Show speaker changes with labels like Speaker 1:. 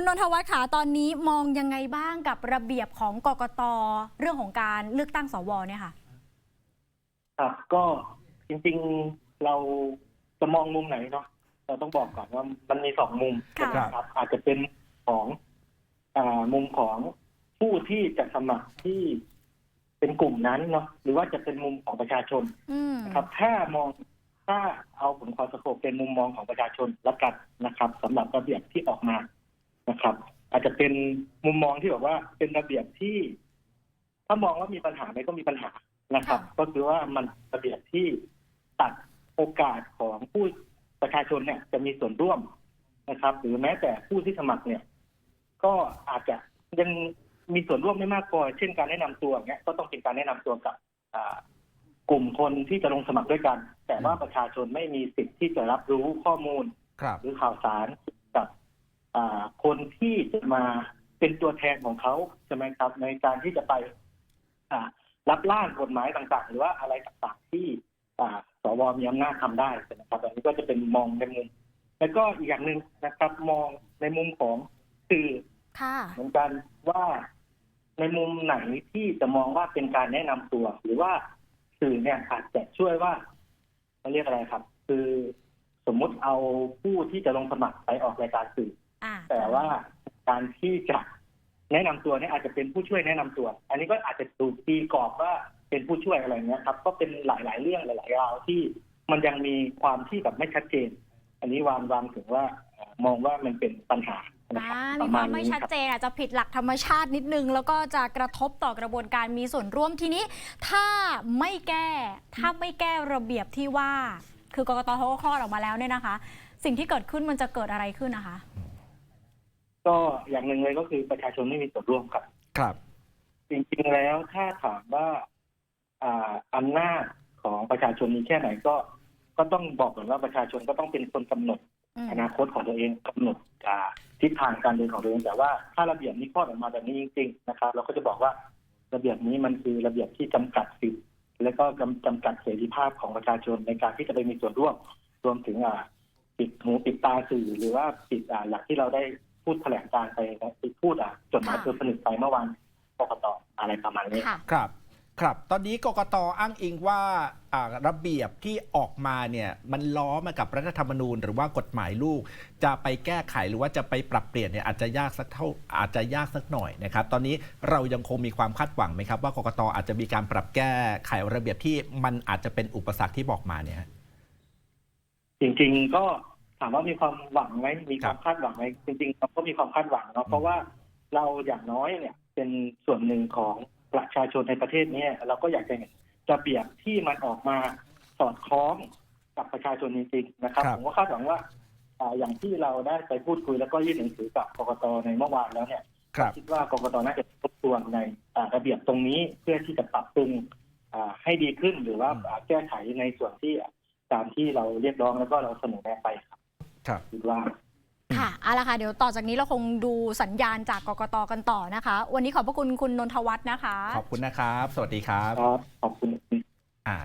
Speaker 1: คุณนนทวัฒน์ขาตอนนี้มองยังไงบ้างกับระเบียบของกกตเรื่องของการเลือกตั้งสวเนี่ยค่ะ
Speaker 2: ครับก็จริงๆเราจะมองมุมไหนเนาะเราต้องบอกก่อนว่ามันมีสองมุม
Speaker 1: ค่ะ
Speaker 2: นะครับ อาจจะเป็นของอ่ามุมของผู้ที่จะสมัครที่เป็นกลุ่มนั้นเนาะหรือว่าจะเป็นมุมของประชาชน
Speaker 1: อืม
Speaker 2: นะครับ ถ้ามองถ้าเอาผลความสะโพกเป็นมุมมองของประชาชนละกันนะครับสำหรับระเบียบที่ออกมานะครับอา จจะเป็นมุมมองที่แบบว่าเป็นระเบียบที่ ถ้ามองว่ามีปัญหาไหมก็มีปัญหานะครับ ก็คือว่ามันระเบียบที่ตัดโอกาสของผู้ประชาชนเนี่ยจะมีส่วนร่วมนะครับ หรือแม้แต่ผู้ที่สมัครเนี่ย ก็อาจจะยังมีส่วนร่วมไม่มากพอเช่นการแนะนำตัวเนี่ยก็ต้องเป็นการแนะนำตัวกับอ่ากลุ่มคนที่จะลงสมัครด้วยกัน แต่ว่าประชาชนไม่มีสิทธิ์ที่จะรับรู้ข้อมูล
Speaker 3: ครับ
Speaker 2: หรือข่าวสารกับอ่า คนที่จะมาเป็นตัวแทนของเขาใช่ไหมครับ ในการที่จะไปอ่ารับร่างกฎหมายต่างๆ หรือว่าอะไรต่างๆที่อ่าสวมีอำนาจทำได้นะครับอันนี้ก็จะเป็นมองในมุม แล้วก็อีกอย่างหนึ่งนะครับ มองในมุมของสื่อ
Speaker 1: ค่ะ
Speaker 2: เหมือนกันว่าในมุมไหนที่จะมองว่าเป็นการแนะนำตัว หรือว่าสื่อเนี่ยอาจจะช่วยว่าเขาเรียกอะไรครับ คือสมมุติเอาผู้ที่จะลงสมัครไปออกรายการสื่อ
Speaker 1: อ่า
Speaker 2: แต่ว่าการที่จะแนะนำตัวเนี่ยอาจจะเป็นผู้ช่วยแนะนำตัว อันนี้ก็อาจจะถูกตีกรอบว่าเป็นผู้ช่วยอะไรเงี้ยครับ ก็เป็นหลาย ๆ เรื่องหลายๆราวที่มันยังมีความที่แบบไม่ชัดเจน อันนี้วางวางถึงว่าเอ่อมองว่ามันเป็นปัญหานะครับ
Speaker 1: อ่า
Speaker 2: ป
Speaker 1: มี
Speaker 2: ระ
Speaker 1: ค
Speaker 2: มาณ
Speaker 1: วามไม่
Speaker 2: นี้
Speaker 1: ชัด
Speaker 2: ครับ
Speaker 1: เจนอาจจะผิดหลักธรรมชาตินิดนึง แล้วก็จะกระทบต่อกระบวนการมีส่วนร่วมทีนี้ ถ้าไม่แก้ ถ้าไม่แก้ระเบียบที่ว่า คือกกตเขาก็คลอดออกมาแล้วเนี่ยนะคะ สิ่งที่เกิดขึ้นมันจะเกิดอะไรขึ้นนะคะ
Speaker 2: ก็อย่างหนึ่งเลยก็คือประชาชนไม่มีส่วนร่วมครับ
Speaker 3: ครับ
Speaker 2: จริงๆแล้วถ้าถามว่าอ่าอำนาจของประชาชนมีแค่ไหนก็ ก็ต้องบอกก่อนว่าประชาชนก็ต้องเป็นคนกำหนด
Speaker 1: อืม
Speaker 2: อนาคตของตัวเองกำหนดอ่าทิศทางการเดินของตัวเองแต่ว่าถ้าระเบียบนี้คลอดออกมาแบบนี้จริง ๆ นะครับ เราก็จะบอกว่าระเบียบนี้มันคือระเบียบที่จำกัดสิทธิ์และก็จำจำกัดเสรีภาพของประชาชนในการที่จะไปมีส่วนร่วมรวมถึงอ่าปิดหูปิดตาสื่อหรือว่าปิดอ่าอย่างที่เราได้ พูดแถลงการณ์ไปนะพูดอะจดหมาย
Speaker 1: ค่ะ
Speaker 2: เพื่อผนึกไปเมื่อวานกกตอะไรประมาณนี้
Speaker 1: ค่ะ
Speaker 3: ครับ ครับ ตอนนี้กกตอ้างอิงว่าอ่าระเบียบที่ออกมาเนี่ยมันล้อมากับรัฐธรรมนูญ หรือว่ากฎหมายลูก จะไปแก้ไขหรือว่าจะไปปรับเปลี่ยนเนี่ยอาจจะยากสักเท่าอาจจะยากสักหน่อยนะครับ ตอนนี้เรายังคงมีความคาดหวังไหมครับ ว่ากกตอาจจะมีการปรับแก้ไขระเบียบที่มันอาจจะเป็นอุปสรรคที่บอกมาเนี่ย
Speaker 2: จริง ๆ ก็ ถามว่ามีความหวังไหมมีค
Speaker 3: ครั
Speaker 2: วา
Speaker 3: บ
Speaker 2: มคาดหวังไหมจริงๆเราก็มีความคาดหวังเนาะเพราะว่าเราอย่างน้อยเนี่ย เป็นส่วนหนึ่งของประชาชนในประเทศเนี้เราก็อยากจะเห็นระเบียบที่มันออกมาสอดคล้องกับประชาชนจริงๆนะครับ
Speaker 3: ครับ
Speaker 2: ผมก็คาดหวังว่าอ่าอย่างที่เราได้ไปพูดคุยแล้วก็ยื่นหนังสือกับกกตในเมื่อวานแล้วเนี่ย
Speaker 3: ครับ
Speaker 2: คิดว่ากกตน่าจะทบทวนในอ่าระเบียบตรงนี้เพื่อที่จะปรับปรุงอ่าให้ดีขึ้นหรือว่า
Speaker 3: อืม
Speaker 2: อ่าแก้ไขในส่วนที่ตามที่เราเรียกร้องแล้วก็เราเสนอแนะไปครับ
Speaker 3: ครับ
Speaker 2: คิดว่า
Speaker 1: ค่ะเอาละค่ะ เดี๋ยวต่อจากนี้เราคงดูสัญญาณจากกกตกันต่อนะคะ วันนี้ขอบพระคุณคุณนนทวัฒน์นะคะ
Speaker 3: ขอบคุณนะครับ สวัสดีครับ
Speaker 2: ครับ ขอบคุณ
Speaker 3: อ่า